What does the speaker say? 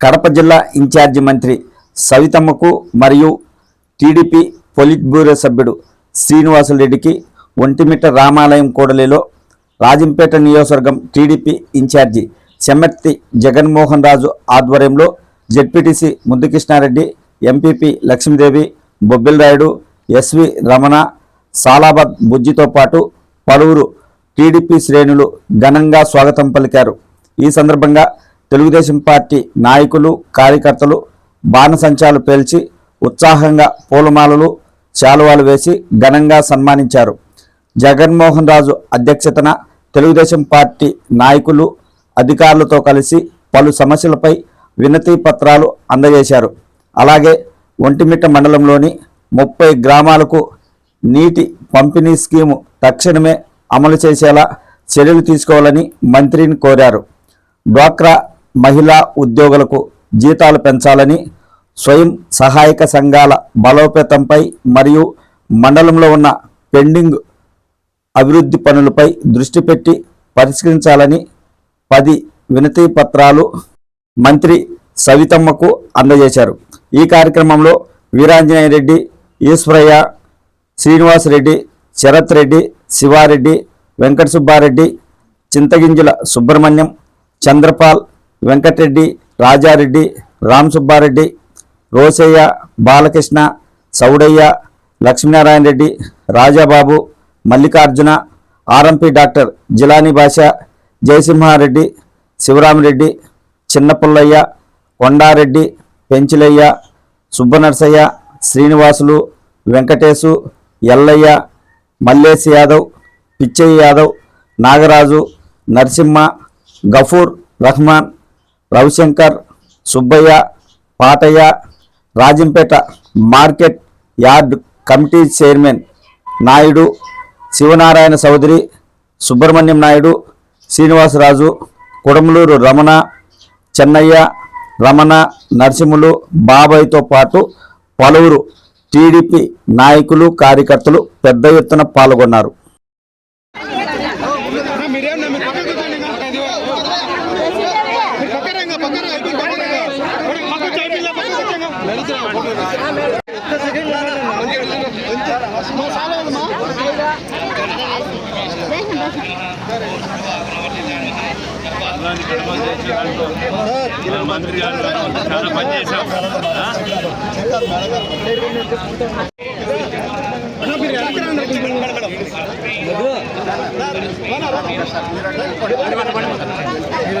కడప జిల్లా ఇన్ఛార్జి మంత్రి సవితమ్మకు మరియు టీడీపీ పొలిట్ బ్యూరో సభ్యుడు శ్రీనివాసులరెడ్డికి ఒంటిమిట్ట రామాలయం కూడలిలో రాజంపేట నియోజకవర్గం టీడీపీ ఇన్ఛార్జి చెమ్మర్తి జగన్మోహన్ రాజు ఆధ్వర్యంలో ZPTC Muddukrishnareddy MPP Lakshmidevi Bobbilarayudu SV Ramana Salabad బుజ్జితో పాటు పలువురు టీడీపీ శ్రేణులు ఘనంగా స్వాగతం పలికారు. ఈ సందర్భంగా తెలుగుదేశం పార్టీ నాయకులు కార్యకర్తలు బాణసంచాలు పేల్చి ఉత్సాహంగా పూలమాలలు శాలువాలు వేసి ఘనంగా సన్మానించారు. జగన్మోహన్ రాజు అధ్యక్షతన తెలుగుదేశం పార్టీ నాయకులు అధికారులతో కలిసి పలు సమస్యలపై వినతి పత్రాలు అందజేశారు. అలాగే ఒంటిమిట్ట మండలంలోని ముప్పై గ్రామాలకు నీటి పంపిణీ స్కీము తక్షణమే అమలు చేసేలా చర్యలు తీసుకోవాలని మంత్రిని కోరారు. డ్వాక్రా మహిళా ఉద్యోగులకు జీతాలు పెంచాలని స్వయం సహాయక సంఘాల బలోపేతంపై మరియు మండలంలో ఉన్న పెండింగ్ అభివృద్ధి పనులపై దృష్టి పెట్టి పరిష్కరించాలని పది వినతి పత్రాలు మంత్రి సవితమ్మకు అందజేశారు. ఈ కార్యక్రమంలో Veeranjaneya Reddy Eswaraiah Srinivasareddy Sarath Reddy Sivareddy Venkata Subbareddy Chintaginjala Subrahmanyam Chandrapal Venkatareddy Rajareddy Ram Subbareddy Rosaiah Balakrishna Saudaiah Lakshminarayana Reddy Rajababu Mallikarjuna RMP doctor Jilani Basha Jayasimhareddy Sivaramireddy Chinnapullaiah Kondareddy Penchilaiah Subbanarsaiah Srinivasulu Venkatesu Yellaiah Mallesh Yadav Pichaiah Yadav Nagaraju Narasimha Gafoor Rahman Ravishankar Subbaiah Pataiah Rajampet market yard committee chairman Naidu Sivanarayana Chowdary Subrahmanyam Naidu Srinivasaraju Kudamaluru Ramana Chennaiah Ramana Narasimhulu బాబాయ్తో పాటు పలువురు TDP నాయకులు కార్యకర్తలు పెద్ద ఎత్తున పాల్గొన్నారు. మంత్రి గారు చాలా పని చేశాం మీరు వెనక్కి రండి. మీరు